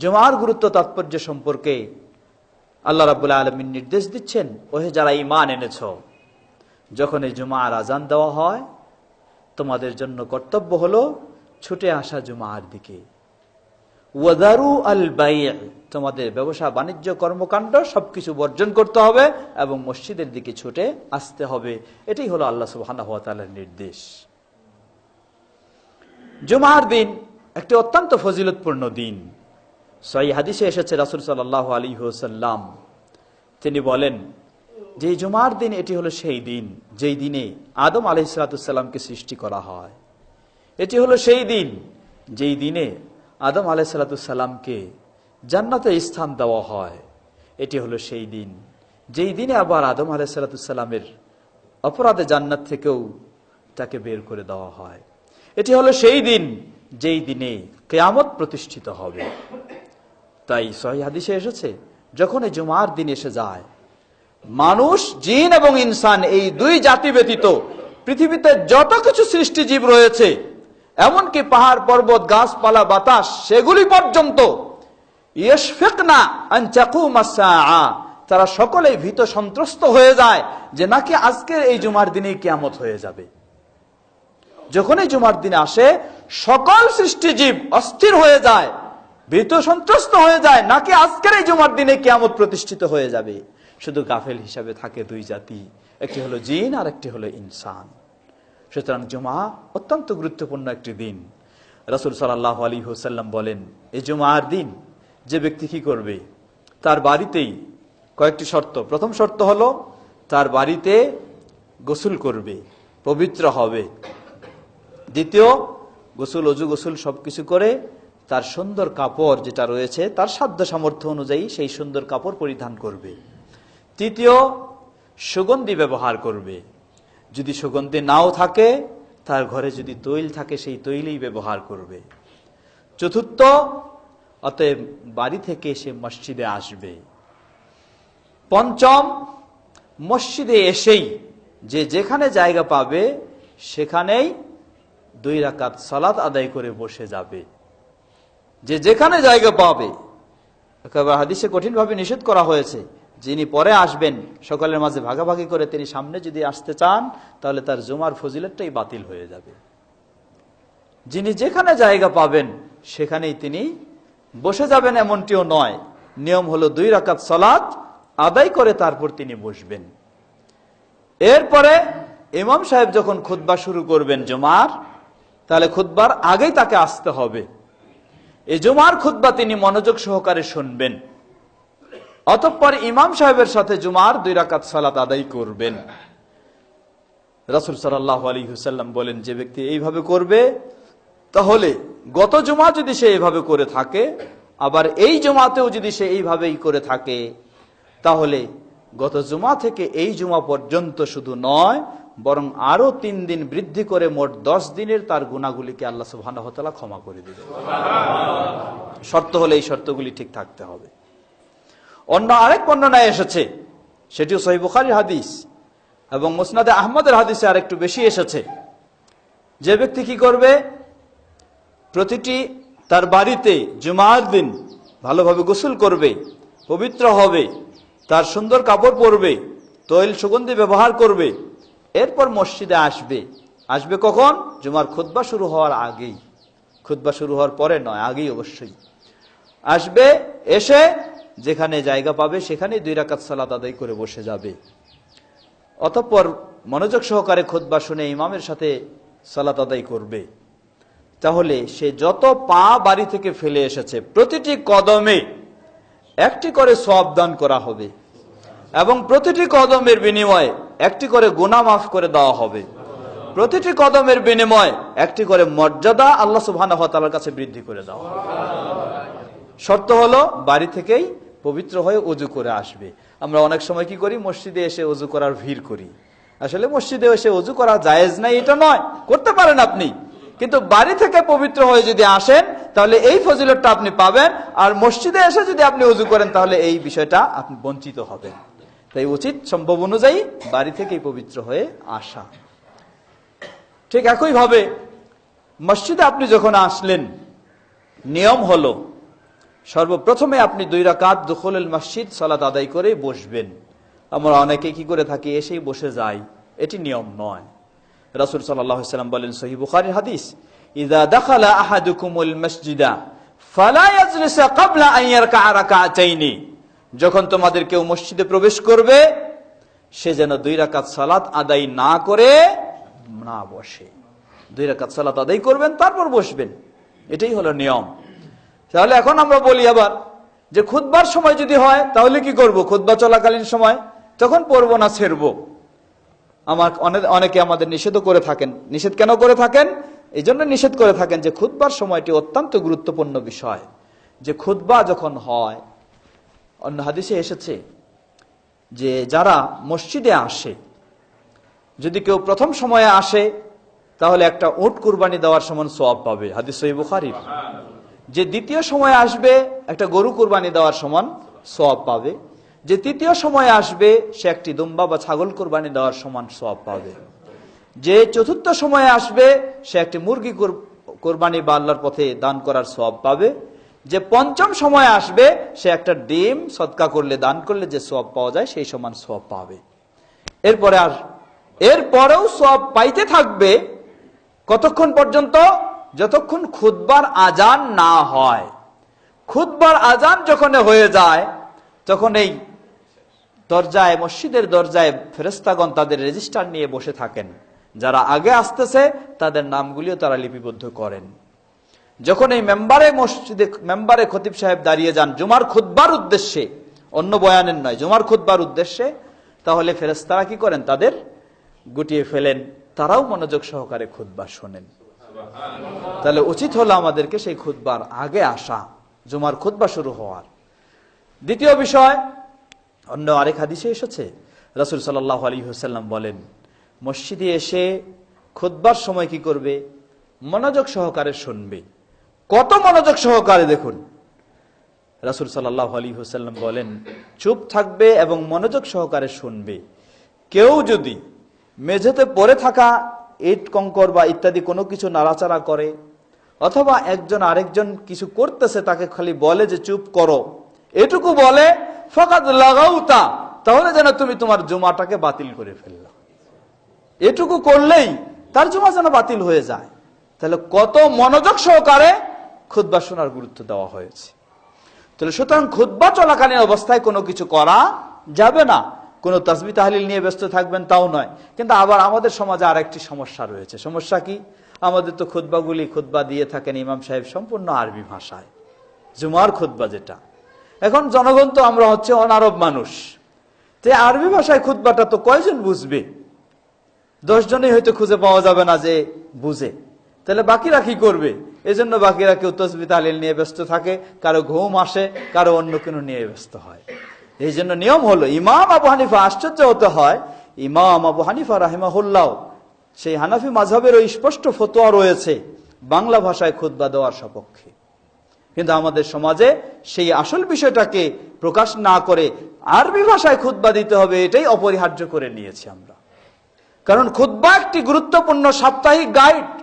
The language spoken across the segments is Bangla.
জুমার গুরুত্ব তাৎপর্য সম্পর্কে আল্লাহ রাবুল্লাহ আলমিন নির্দেশ দিচ্ছেন, ওহে যারা ইমান এনেছ, যখন এই জুমার আজান দেওয়া হয়, তোমাদের জন্য কর্তব্য হলো ছুটে আসা জুমার দিকে। ওয়াদারু আল বাই তোমাদের ব্যবসা, বাণিজ্য, কর্মকাণ্ড সবকিছু বর্জন করতে হবে এবং মসজিদের দিকে ছুটে আসতে হবে। এটাই হলো আল্লাহ সুবাহ নির্দেশ। জুমার দিন একটি অত্যন্ত ফজিলতপূর্ণ দিন। সই হাদিসে এসেছে রাসুল সাল্লাহ আলী হোসাল্লাম তিনি বলেন, যে জুমার দিন এটি হলো সেই দিন, যেই দিনে আদম আলহিসাল্লামকে সৃষ্টি করা হয়। এটি হলো সেই দিন, যেই দিনে আদম আলাইসাল্লাতুসাল্লামকে জান্নাতে স্থান দেওয়া হয়। এটি হলো সেই দিন, যেই দিনে আবার আদম আলাইসাল্লাতুসাল্লামের অপরাধে জান্নাত থেকেও তাকে বের করে দেওয়া হয়। এটি হলো সেই দিন, যেই দিনে কেয়ামত প্রতিষ্ঠিত হবে। তাই সহি হাদিসে এসেছে যখন এই জুমার দিন এসে যায়, মানুষ, জিন এবং ইনসান এই দুই জাতি ব্যতীত পৃথিবীতে যত কিছু সৃষ্টিজীব রয়েছে, এমনকি পাহাড়, পর্বত, গাছপালা, বাতাস, সেগুলি পর্যন্ত তারা সকলেই ভীত সন্ত্রস্ত হয়ে যায় যে নাকি আজকের এই জুমার দিনে কিয়ামত হয়ে যাবে। যখন এই জুমার দিনে আসে, সকল সৃষ্টিজীব অস্থির হয়ে যায় ভীত সন্ত্রস্ত হয়ে যায় নাকি আজকের এই জুমার দিনে কিয়ামত প্রতিষ্ঠিত হয়ে যাবে? শুধু গাফেল হিসাবে থাকে দুই জাতি, একটি হলো জিন আর একটি হলো ইনসান। সুতরাং জুমা অত্যন্ত গুরুত্বপূর্ণ একটি দিন। রসুল সাল্লাহ আলী হোসাল্লাম বলেন এই জুমার দিন যে ব্যক্তি কি করবে? তার বাড়িতেই কয়েকটি শর্ত। প্রথম শর্ত হলো, তার বাড়িতে গোসল করবে, পবিত্র হবে। দ্বিতীয়, গোসল, অজু গোসল সবকিছু করে তার সুন্দর কাপড় যেটা রয়েছে, তার সাধ্য সামর্থ্য অনুযায়ী সেই সুন্দর কাপড় পরিধান করবে। তৃতীয়, সুগন্ধি ব্যবহার করবে। যদি সুগন্ধি নাও থাকে, তার ঘরে যদি তৈল থাকে, সেই তৈলই ব্যবহার করবে। চতুর্থ, অতএব বাড়ি থেকে সে মসজিদে আসবে। পঞ্চম, মসজিদে এসেই যে যেখানে জায়গা পাবে, সেখানেই দুই রাকাত সালাত আদায় করে বসে যাবে। যে যেখানে জায়গা পাবে। হাদিসে কঠিনভাবে নিষেধ করা হয়েছে। যিনি পরে আসবেন, সকালের মাঝে ভাগাভাগি করে তিনি সামনে যদি আসতে চান, তাহলে তার জুমার ফজিলতটাই বাতিল হয়ে যাবে। যিনি যেখানে জায়গা পাবেন, সেখানেই তিনি বসে যাবেন এমনটিও নয়। নিয়ম হলো দুই রাকাত সলাৎ আদায় করে তারপর তিনি বসবেন। এরপরে ইমাম সাহেব যখন খুদ্া শুরু করবেন জুমার, তাহলে খুদ্বার আগেই তাকে আসতে হবে। জুমার খুদ্া তিনি মনোযোগ সহকারে শুনবেন। অতঃপর ইমাম সাহেবের সাথে জুমার দুই রাকাত সালাত আদায় করবেন। রাসুল সাল্লাহ আলী হুসাল্লাম বলেন, যে ব্যক্তি এইভাবে করবে, তাহলে গত জুমা যদি সে এইভাবে করে থাকে, আবার এই জুমাতেও যদি সে এইভাবেই করে থাকে, তাহলে গত জুমা থেকে এই জুমা পর্যন্ত শুধু নয় বরং আরও তিন দিন বৃদ্ধি করে মোট দশ দিনের তার গুণাগুলিকে আল্লাহ সুবাহ ক্ষমা করে দিবে শর্ত হলে এই শর্তগুলি ঠিক থাকতে হবে। অন্য আরেক বর্ণনায় এসেছে, সেটিও সহি বুখারির হাদিস এবং মুসনাদে আহমদের হাদিসে আর একটু বেশি এসেছে। যে ব্যক্তি কি করবে? প্রতিটি তার বাড়িতে জুমার দিন ভালোভাবে গোসল করবে, পবিত্র হবে, তার সুন্দর কাপড় পরবে, তৈল সুগন্ধি ব্যবহার করবে এরপর মসজিদে আসবে। আসবে কখন? জুমার খুদ্া শুরু হওয়ার আগেই। খুদ্া শুরু হওয়ার পরে নয়, আগেই অবশ্যই। আসবে, এসে যেখানে জায়গা পাবে সেখানে দুই রাকাত সালাত আদায় করে বসে যাবে। অতঃপর মনোযোগ সহকারে খোদবা শুনে ইমামের সাথে সালাত আদায় করবে। তাহলে সে যত পা বাড়ি থেকে ফেলে এসেছে, প্রতিটি কদমে একটি করে সব দান করা হবে। এবং প্রতিটি কদমের বিনিময়ে একটি করে গুণা মাফ করে দেওয়া হবে। প্রতিটি কদমের বিনিময়ে একটি করে মর্যাদা আল্লাহ সুবাহ কাছে বৃদ্ধি করে দেওয়া শর্ত হলো বাড়ি থেকেই পবিত্র হয়ে অজু করে আসবে। আমরা অনেক সময় কি করি? মসজিদে এসে অজু করার ভিড় করি। আসলে মসজিদে এসে অজু করা জায়েজ নাই এটা নয়। করতে পারেন আপনি। কিন্তু বাড়ি থেকে পবিত্র হয়ে যদি আসেন, তাহলে এই ফজিলতটা আপনি পাবেন। আর মসজিদে এসে যদি আপনি অজু করেন, তাহলে এই বিষয়টা আপনি বঞ্চিত হবেন। তাই উচিত সম্ভব অনুযায়ী বাড়ি থেকেই পবিত্র হয়ে আসা। ঠিক একইভাবে মসজিদে আপনি যখন আসলেন, নিয়ম হলো, সর্বপ্রথমে আপনি দুই রাকাত দুখুল মসজিদ সালাত আদায় করে বসবেন। আমরা অনেকে কি করে থাকি, এসেই বসে যাই। এটি নিয়ম নয়। রাসুল সাল্লাম বলেন সহি হাদিস ইদা দাখালা আহাদুকুমুল মসজিদা, ফালা ইয়াজলিসা ক্বাবলা আন ইয়ারকা'a রাকা'তাইনি যখন তোমাদের কেউ মসজিদে প্রবেশ করবে, সে যেন দুই রাকাত সালাত আদায় না করে না বসে। দুই রাকাত সালাত আদায় করবেন, তারপর বসবেন। এটাই হলো নিয়ম। তাহলে এখন আমরা বলি আবার যে খুদবার সময় যদি হয়, তাহলে কি করব? খুদবা চলাকালীন সময় তখন পড়ব না, ছেড়বো। আমার অনে- অনেকে আমাদের নিষেধও করে থাকেন। নিষেধ কেন করে থাকেন? এই জন্য নিষেধ করে থাকেন যে খুদবার সময়টি অত্যন্ত গুরুত্বপূর্ণ বিষয়। যে খুদবা যখন হয় অন্য হাদিসে এসেছে যে যারা মসজিদে আসে, যদি কেউ প্রথম সময়ে আসে, তাহলে একটা উট কুরবানি দেওয়ার সমান সোয়াব পাবে। হাদিস বুখারির। যে দ্বিতীয় সময়ে আসবে, একটা গরু কুরবানি দেওয়ার সমান সোয়াব পাবে। যে তৃতীয় সময়ে আসবে, সে একটি দুম্বা বা ছাগল কুরবানি দেওয়ার সমান সোয়াব পাবে। যে চতুর্থ সময়ে আসবে, সে একটি মুরগি কুর- কোরবানি বা আল্লাহর পথে দান করার সোয়াব পাবে। যে পঞ্চম সময় আসবে, সে একটা ডিম সৎকা করলে, দান করলে যে সব পাওয়া যায়, সেই সমান সব পাবে। এরপরে আর, এরপরেও সব পাইতে থাকবে কতক্ষণ পর্যন্ত? যতক্ষণ খুদবার আজান না হয়। খুদবার আজান যখন হয়ে যায়, তখন এই দরজায়, মসজিদের দরজায় ফেরেস্তাগণ তাদের রেজিস্টার নিয়ে বসে থাকেন। যারা আগে আসতেছে, তাদের নামগুলিও তারা লিপিবদ্ধ করেন। যখন এই মেম্বারে মসজিদে, মেম্বারে খতিব সাহেব দাঁড়িয়ে যান, জুমার খুদ্বার উদ্দেশ্যে, অন্য বয়ানের নয়, জুমার খুদ্বার উদ্দেশ্যে, তাহলে ফেরেস্তারা কি করেন? তাদের গুটিয়ে ফেলেন। তারাও মনোযোগ সহকারে খুদ্া শোনেন। তাহলে উচিত হলো আমাদেরকে সেই খুদ্বার আগে আসা, জুমার খুদ্া শুরু হওয়ার। দ্বিতীয় বিষয়, অন্য আরেক হাদিসে এসেছে। রাসুল সাল্লাহ আলী হুসাল্লাম বলেন, মসজিদে এসে খুদ্বার সময় কি করবে? মনোযোগ সহকারে শুনবে। কত মনোযোগ সহকারে দেখুন। রাসুল সাল্লাহ আলী হুসাল্লাম বলেন, চুপ থাকবে এবং মনোযোগ সহকারে শুনবে। কেউ যদি মেঝেতে পড়ে থাকা ইট, কঙ্কর বা ইত্যাদি কোনো কিছু নাড়াচাড়া করে অথবা একজন আরেকজন কিছু করতেছে, তাকে খালি বলে যে, চুপ করো। এটুকু বলে ফকাত লাগাউতা। তাহলে যেন তুমি তোমার জুমাটাকে বাতিল করে ফেললা। এটুকু করলেই তার জমা যেন বাতিল হয়ে যায়। তাহলে কত মনোযোগ সহকারে খুদ্া শোনার গুরুত্ব দেওয়া হয়েছে। তাহলে সুতরাং খুদ্া চলাকালীন অবস্থায় কোনো কিছু করা যাবে না। কোনো তসবি তাহলিল নিয়ে ব্যস্ত থাকবেন তাও নয়। কিন্তু আবার আমাদের সমাজে আর একটি সমস্যা রয়েছে। সমস্যা কি? আমাদের তো খুদ্বাগুলি খুদ্া দিয়ে থাকেন ইমাম সাহেব সম্পূর্ণ আরবি ভাষায়। জুমার খুদ্া যেটা। এখন জনগণ তো আমরা হচ্ছে অনারব মানুষ। তে আরবি ভাষায় খুদ্বাটা তো কয়জন বুঝবে? দশ জনেই হয়তো খুঁজে পাওয়া যাবে না যে বুঝে। তাহলে বাকিরা কি করবে? এজন্য বাকিরা কেউ তসবি তালিল নিয়ে ব্যস্ত থাকে, কারও ঘুম আসে, কারও অন্য কোনো নিয়ে ব্যস্ত হয়। এই জন্য নিয়ম হলো, ইমাম আবু হানিফা আশ্চর্য হতে হয়, ইমাম আবু হানিফা রাহিমাহুল্লাহ, সেই হানাফি মাঝহের ওই স্পষ্ট ফতোয়া রয়েছে, বাংলা ভাষায় খুদ্া দেওয়ার সপক্ষে। কিন্তু আমাদের সমাজে সেই আসল বিষয়টাকে প্রকাশ না করে আরবি ভাষায় খুদ্া দিতে হবে, এটাই অপরিহার্য করে নিয়েছি আমরা। কারণ খুদ্া একটি গুরুত্বপূর্ণ সাপ্তাহিক গাইড।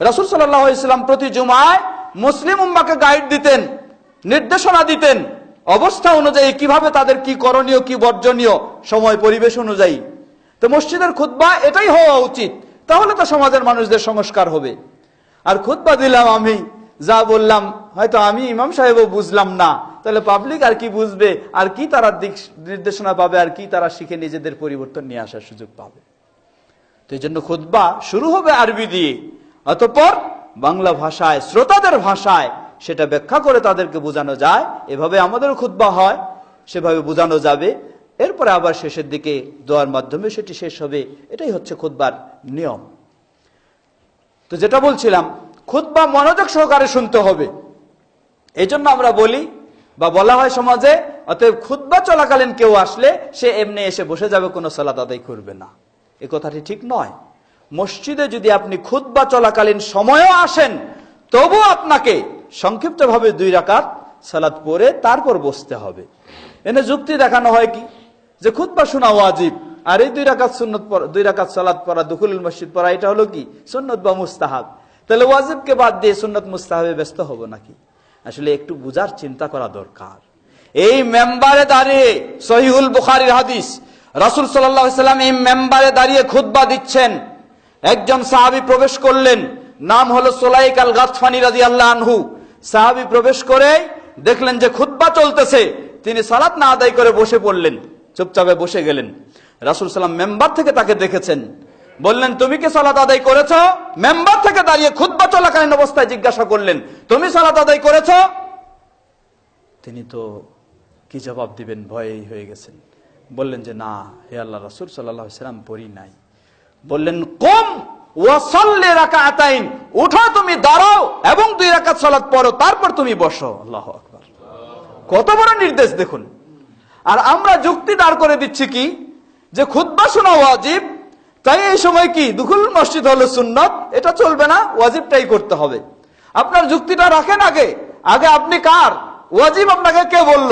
রাসুল সাল্লাম প্রতি জুমায় মুসলিম উম্মাকে গাইড দিতেন, নির্দেশনা দিতেন, অবস্থা অনুযায়ী কীভাবে তাদের কি করণীয়, কি বর্জনীয়, সময় পরিবেশ অনুযায়ী। তো মসজিদের খুদ্া এটাই হওয়া উচিত, তাহলে তো সমাজের মানুষদের সংস্কার হবে। আর খুদ্া দিলাম আমি, যা বললাম, হয়তো আমি ইমাম সাহেবও বুঝলাম না, তাহলে পাবলিক আর কি বুঝবে, আর কি তারা দিক, নির্দেশনা পাবে, আর কি তারা শিখে নিজেদের পরিবর্তন নিয়ে আসার সুযোগ পাবে। তো এই জন্য খুদ্া শুরু হবে আরবি দিয়ে। অতঃপর বাংলা ভাষায়, শ্রোতাদের ভাষায় সেটা ব্যাখ্যা করে তাদেরকে বোঝানো যায়। এভাবে আমাদের খুদ্া হয়, সেভাবে বোঝানো যাবে। এরপরে আবার শেষের দিকে দোয়ার মাধ্যমে সেটি শেষ হবে। এটাই হচ্ছে খুদ্বার নিয়ম। তো যেটা বলছিলাম খুদ্া মনোযোগ সহকারে শুনতে হবে। এই আমরা বলি বা বলা হয় সমাজে, অতএব খুদ্া চলাকালীন কেউ আসলে সে এমনি এসে বসে যাবে, কোনো সালাত আদায় করবে না। এ কথাটি ঠিক নয়। মসজিদে যদি আপনি খুদ্া চলাকালীন সময়ও আসেন তবু আপনাকে সংক্ষিপ্তভাবে দুই রাকাত সালাদ পরে তারপর বসতে হবে। এনে যুক্তি দেখানো হয় কি? যে খুদ্া শোনা ওয়াজিব, আর এই দুই রাকাত সুন্নত দুই রাকাত সালাদ পড়া দুকুল মসজিদ পড়া, এটা হলো কি? সুন্নত বা মুস্তাহাব। তাহলে ওয়াজিবকে বাদ দিয়ে সুন্নত মুস্তাহাবে ব্যস্ত হব নাকি? আসলে একটু বুঝার চিন্তা করা দরকার। এই মেম্বারে দাঁড়িয়ে সহিহুল বুখারির হাদিস, রাসুল সাল্লাম এই মেম্বারে দাঁড়িয়ে খুতবা দিচ্ছেন। একজন সাহাবি প্রবেশ করলেন। নাম হলো সোলাইক আল গাছফানি রাজি আল্লাহ আনহু। সাহাবি প্রবেশ করে দেখলেন যে খুতবা চলতেছে। তিনি সালাত না আদায় করে বসে পড়লেন, চুপচাপে বসে গেলেন। রাসুল সাল্লাম মেম্বার থেকে তাকে দেখেছেন। বললেন, তুমি কি সালাত আদায় করেছ? মেম্বার থেকে দাঁড়িয়ে খুতবা চলাকালীন অবস্থায় জিজ্ঞাসা করলেন, তুমি সালাত আদায় করেছ? তিনি তো কি জবাব দিবেন, ভয়েই হয়ে গেছেন। বললেন যে, না, হে আল্লাহ, রসুল সাল্লাহ সাল্লাম পড়ি নাই। বললেন, কম ওয়াসাল্লে রাখা আতাইন উঠো তুমি, দাঁড়াও এবং দুই রাকাত সালাত পড়ো, তারপর তুমি বসো। আল্লাহ আকবার। কত বড় নির্দেশ, দেখুন। আর আমরা যুক্তি দাঁড় করে দিচ্ছি কি, যে খুদ্া শোনা ওয়াজিব, তাই এই সময় কি দুকুল মসজিদ হলো সুন্নত, এটা চলবে না, ওয়াজিবটাই করতে হবে। আপনার যুক্তিটা রাখেন আগে। আগে আপনি কার? ওয়াজিব আপনাকে কে বলল?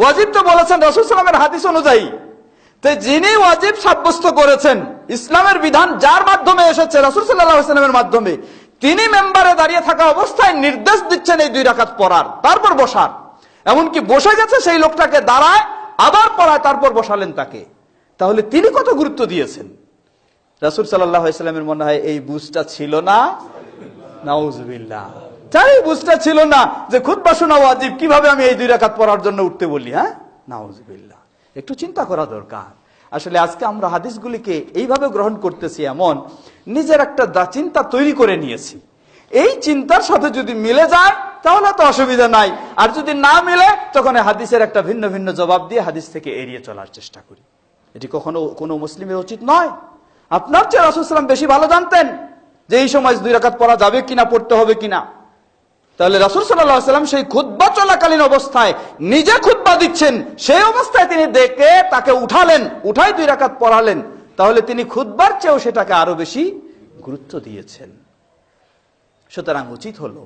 ওয়াজিব তো বলেছেন রসুল সালামের হাদিস অনুযায়ী। তো যিনি ওয়াজিব সাব্যস্ত করেছেন, ইসলামের বিধান যার মাধ্যমে এসেছে, রসুল সাল্লামের মাধ্যমে, তিনি মেম্বারে দাঁড়িয়ে থাকা অবস্থায় নির্দেশ দিচ্ছেন এই দুই রাখাত পড়ার, তারপর বসার। এমনকি বসে গেছে সেই লোকটাকে দাঁড়ায়, আবার পড়ায়, তারপর বসালেন তাকে। তাহলে তিনি কত গুরুত্ব দিয়েছেন? রাসুল সাল্লামের মনে হয় এই বুঝটা ছিল না। নাউজবিল্লাহ। তাই বুঝটা ছিল না যে খুদ বাসনা ওয়াজিব, কীভাবে আমি এই দুই রাখাত পড়ার জন্য উঠতে বলি? হ্যাঁ? নাউজবিল্লাহ। একটু চিন্তা করা দরকার। আসলে আজকে আমরা হাদিসগুলিকে এইভাবে গ্রহণ করতেছি এমন, নিজের একটা চিন্তা তৈরি করে নিয়েছি। এই চিন্তার সাথে যদি মিলে যায়, তাহলে তো অসুবিধা নাই। আর যদি না মিলে, তখন হাদিসের একটা ভিন্ন ভিন্ন জবাব দিয়ে হাদিস থেকে এড়িয়ে চলার চেষ্টা করি। এটি কখনো কোনো মুসলিমের উচিত নয়। আপনার চেয়ে রাসুলাম বেশি ভালো জানতেন যে এই সময় দুই রাকাত পড়া যাবে কিনা, পড়তে হবে কিনা। তাহলে রাসুল সাল্লাম সেই খুদ্া চলাকালীন অবস্থায় নিজে খুদ্া দিচ্ছেন, সেই অবস্থায় তিনি দেখে তাকে উঠালেন, উঠাই দুই রাকাত পড়ালেন। তাহলে তিনি খুদ্বার চেয়েও সেটাকে আরও বেশি গুরুত্ব দিয়েছেন। সুতরাং উচিত হলো,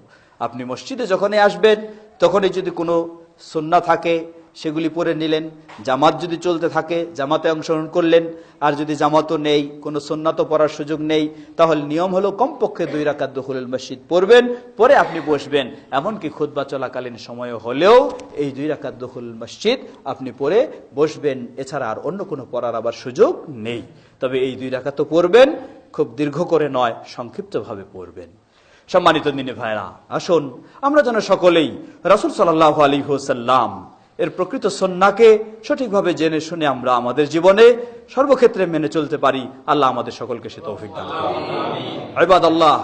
আপনি মসজিদে যখনই আসবেন, তখনই যদি কোনো সন্না থাকে সেগুলি পরে নিলেন। জামাত যদি চলতে থাকে, জামাতে অংশগ্রহণ করলেন। আর যদি জামাতও নেই, কোনো সন্ন্যাতও পড়ার সুযোগ নেই, তাহলে নিয়ম হলো কমপক্ষে দুই রাকাত দখলুল মসজিদ পড়বেন পরে আপনি বসবেন। এমনকি খুদ্া চলাকালীন সময় হলেও এই দুই রাকাত দখল মসজিদ আপনি পরে বসবেন। এছাড়া আর অন্য কোনো পড়ার আবার সুযোগ নেই। তবে এই দুই রাকাত পড়বেন, খুব দীর্ঘ করে নয়, সংক্ষিপ্তভাবে পড়বেন। সম্মানিত দিনে ভাইরা আসুন, আমরা যেন সকলেই রাসুল সাল্লাহ আলী হোসাল্লাম এর প্রকৃত সন্নাকে সঠিকভাবে জেনে শুনে আমরা আমাদের জীবনে সর্বক্ষেত্রে মেনে চলতে পারি আল্লাহ আমাদের সকলকে সে দান করুন। আল্লাহ